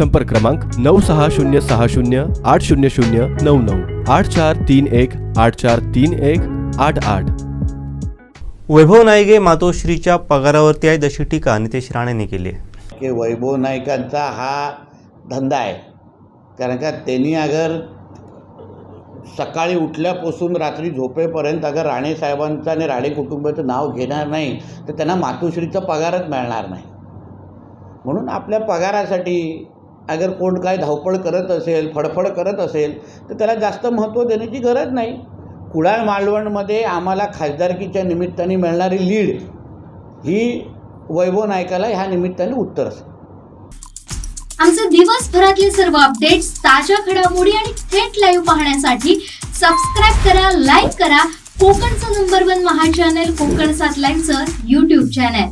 संपर्क क्रमांक नऊ सहा शून्य सहा शून्य आठ शून्य शून्य नऊ नऊ आठ चार तीन एक आठ चार तीन एक आठ आठ. वैभव नाईगे मातोश्रीच्या पगारावरती आहेत अशी टीका नितेश राणेंनी केली आहे. की वैभव नाईकांचा हा धंदा आहे. कारण का त्यांनी अगर सकाळी उठल्यापासून रात्री झोपेपर्यंत अगर राणे साहेबांचं आणि राणे कुटुंबाचं नाव घेणार नाही तर त्यांना मातोश्रीचा पगारच मिळणार नाही. म्हणून आपल्या पगारासाठी अगर कोण काय धावपळ करत असेल फडफड करत असेल तर त्याला जास्त महत्त्व देण्याची गरज नाही. कुडाळ मालवणमध्ये आम्हाला खासदारकीच्या निमित्ताने मिळणारी लीड ही वैभव नायकाला ह्या निमित्ताने उत्तर असेल आमचे दिवसभरातले सर्व अपडेट्स ताज्या घडामोडी आणि थेट लाईव्ह पाहण्यासाठी सबस्क्राईब करा लाईक करा. कोकणचं नंबर वन महा चॅनल कोकण सात लाईनचं युट्यूब चॅनल